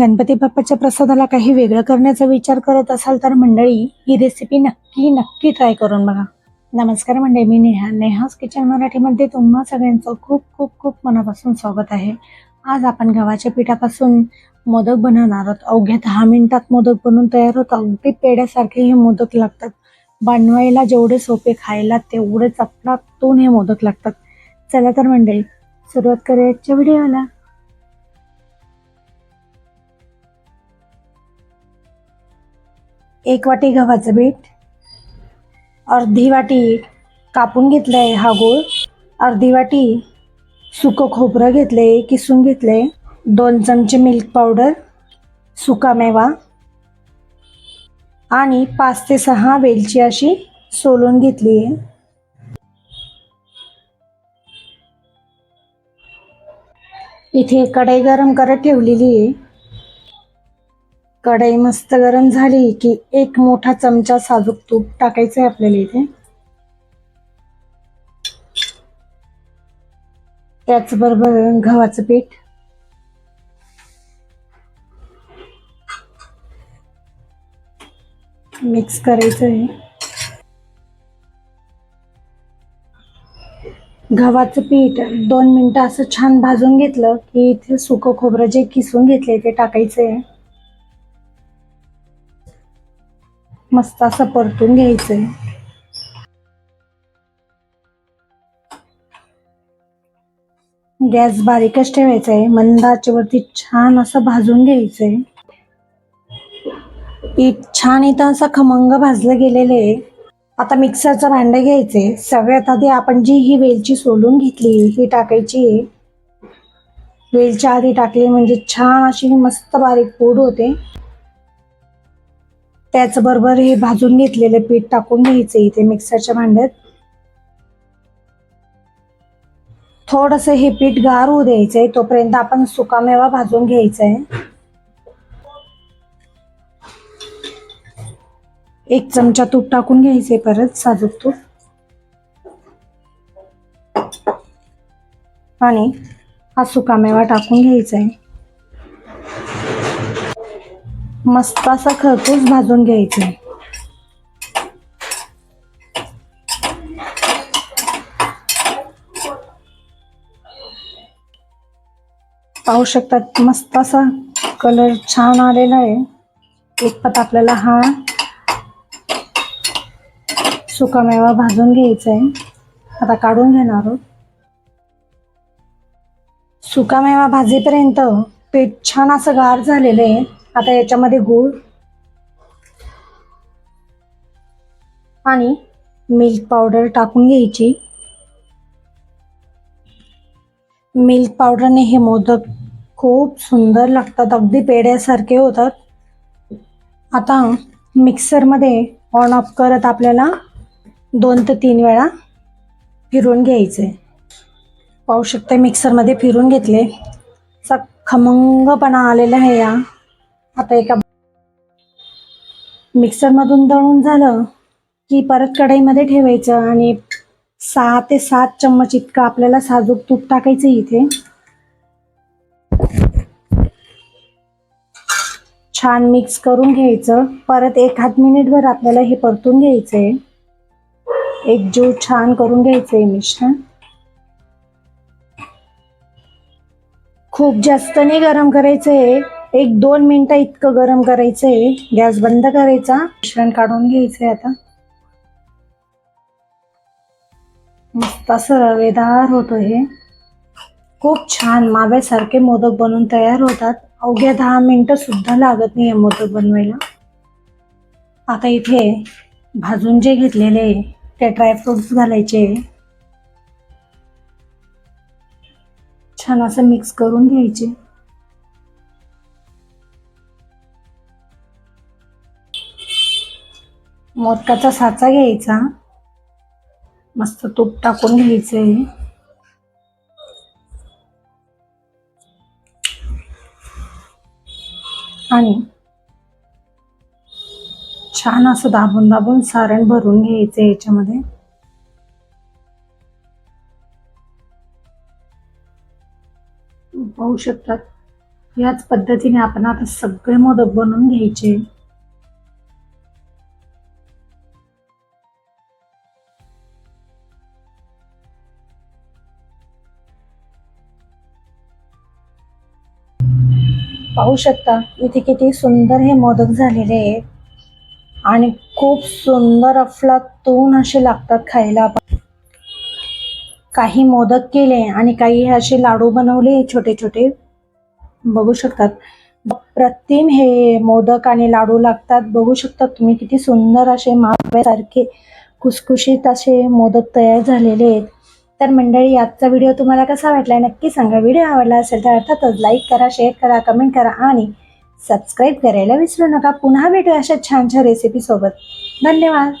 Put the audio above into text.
गणपती बाप्पाच्या प्रसादाला काही वेगळं करण्याचा विचार करत असाल तर मंडळी ही रेसिपी नक्की नक्की ट्राय करून बघा. नमस्कार मंडळी मी नेहा नेहाज किचन मराठीमध्ये तुम्हा सगळ्यांचं खूप खूप खूप मनापासून स्वागत आहे. आज आपण गव्हाच्या पिठापासून मोदक बनवणार आहोत. अवघ्या दहा मिनिटात मोदक बनवून तयार होत. अगदी पेड्यासारखे हे मोदक लागतात. बनवायला जेवढे सोपे खायला तेवढेच अफलातून हे मोदक लागतात. चला तर मंडळी सुरुवात करूया व्हिडिओला एक वाटी गव्हाचं पीठ अर्धी वाटी कापून घेतलंय हा गूळ अर्धी वाटी सुकं खोबरं आहे किसून घेतलं आहे दोन चमचे मिल्क पावडर सुका मेवा आणि पाच ते सहा वेलची अशी सोलून घेतली. आहे इथे कढई गरम करत ठेवलेली आहे. कढई मस्त गरम झाली की एक मोठा चमचा साजूक तूप टाकायचं आहे आपल्याला इथे. त्याचबरोबर गव्हाचं पीठ. मिक्स करायचं आहे गव्हाचं पीठ दोन मिनटं असं छान भाजून घेतलं की इथे सुकं खोबरं जे किसून घेतले ते टाकायचं आहे मस्त असं परतून घ्यायचंय. गॅस बारीकच ठेवायचा आहे मंद आचेवरती छान असं भाजून घ्यायचंय. पीठ छान इथं असं खमंग भाजलं गेलेलं आहे. आता मिक्सरचं भांडं घ्यायचंय. सगळ्यात आधी आपण जी ही वेलची सोलून घेतली ही टाकायची आहे. वेलच्या आधी टाकली म्हणजे छान अशी मस्त बारीक पूड होते. त्याचबरोबर हे भाजून घेतलेलं पीठ टाकून घ्यायचं इथे मिक्सरच्या भांड्यात. थोडस हे पीठ गार होऊ द्यायचंय तोपर्यंत आपण सुकामेवा भाजून घ्यायचा आहे एक चमचा तूप टाकून घ्यायचंय परत साजूक तूप. आणि हा सुकामेवा टाकून घ्यायचा आहे मस्त असा खरपूस भाजून घ्यायचं. पाहू शकतात मस्त असा कलर छान आलेला आहे. एक पत आपल्याला हा सुकामेवा भाजून घ्यायचा आहे. आता काढून घेणार आहोत. सुकामेवा भाजेपर्यंत पीठ छान असं गार झालेलं आहे. आता याच्यामध्ये गूळ आणि मिल्क पावडर टाकून घ्यायची. मिल्क पावडरने हे मोदक खूप सुंदर लागतात अगदी पेड्यासारखे होतात. आता मिक्सरमध्ये ऑन ऑफ करत आपल्याला दोन ते तीन वेळा फिरून घ्यायचे. पाहू शकते मिक्सरमध्ये फिरून घेतले. असा खमंगपणा आलेला आहे या आता एका मिक्सरमधून दळून झालं की परत कढईमध्ये ठेवायचं आणि सहा ते सात चम्मच इतकं आपल्याला साजूक तूप टाकायचं इथे. छान मिक्स करून घ्यायचं. परत एक हात मिनिटभर आपल्याला हे परतून घ्यायचंय. एक जीव छान करून घ्यायचंय मिश्रण. खूप जास्त नाही गरम करायचंय. एक दोन मिनिटं इतकं गरम करायचंय. गॅस बंद करायचा. मिश्रण काढून घ्यायचंय आता. मस्त असं रवेदार होतो हे. खूप छान. माव्यासारखे मोदक बनवून तयार होतात. अवघ्या दहा मिनिटं सुद्धा लागत नाही आहे मोदक बनवायला. आता इथे भाजून जे घेतलेले ते ड्रायफ्रुट्स घालायचे. छान असं मिक्स करून घ्यायचे. मोदकाचा साचा घ्यायचा. मस्त तूप टाकून घ्यायचंय आणि छान असं दाबून दाबून सारण भरून घ्यायचं याच्यामध्ये. पाहू शकतात याच पद्धतीने आपण आता सगळे मोदक बनवून घ्यायचे. पाहू शकता इथे किती सुंदर हे मोदक झालेले आहेत. आणि खूप सुंदर अफलातून असे लागतात खायला काही मोदक केले आणि काही असे लाडू बनवले छोटे छोटे. बघू शकतात. प्रतिम हे मोदक आणि लाडू लागतात. बघू शकतात तुम्ही किती सुंदर असे माव्यासारखे खुसखुशीत असे मोदक तयार झालेले आहेत. तर मंडळी आजचा व्हिडिओ तुम्हाला कसा वाटला नक्की सांगा. व्हिडिओ आवडला असेल तर अर्थातच लाईक करा शेअर करा कमेंट करा आणि सबस्क्राईब करायला विसरू नका. पुन्हा भेटू अशा छान छान रेसिपीसोबत धन्यवाद.